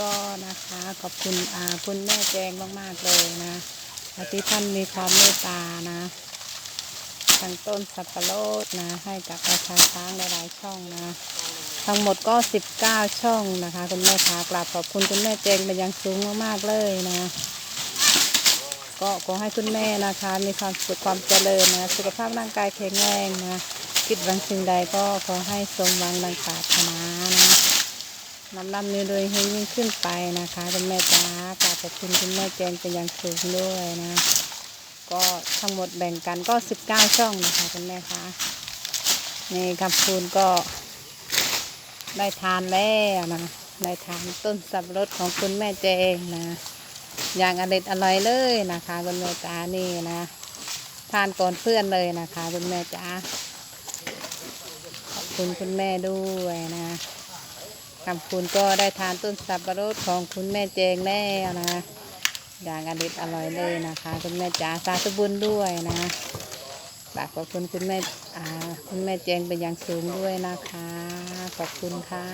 ก็นะคะ ขอบคุณอาคุณแม่แจงมาก ๆ เลยนะที่ท่านมีความเมตตานะทางต้นสับปะรดนะ ให้กับประชาช้างหลายๆช่องนะ ทั้งหมดก็ 19 ช่องนะคะ คุณแม่คะกราบขอบคุณคุณแม่แจงเป็นอย่างสูงมากๆเลยนะ ก็ขอให้คุณแม่นะคะ มีความสุขความเจริญนะสุขภาพร่างกายแข็งแรงนะคิดหวังสิ่งใดก็ขอให้สมหวังดังปรารถนานะ นำนำนื้โดยให้ยิ่งขึ้นไปนะคะคุณแม่จ้ากราบขอบคุณคุณแม่แจงเป็นอย่างสูงด้วยนะ ก็ทั้งหมดแบ่งกันก็19ช่องนะคะคุณแม่คะนี่คำคูณก็ ได้ทานแล้วนะได้ทานต้นสับรดของคุณแม่แจงนะ อย่างอร่อยอร่อยเลยนะคะคุณแม่จ๋านี่นะทานก่อนเพื่อนเลยนะคะคุณแม่จ๋าขอบคุณคุณแม่ด้วยนะ คำคุณก็ได้ทานต้นสับปะรดของคุณแม่แจงแล้วนะอย่างอร่อยอร่อยเลยนะคะ คุณแม่จ๋าสาธุบุญด้วยนะฝากขอบคุณคุณแม่อ่าคุณแม่แจงเป็นอย่างสูงด้วยนะคะ ขอบคุณค่ะ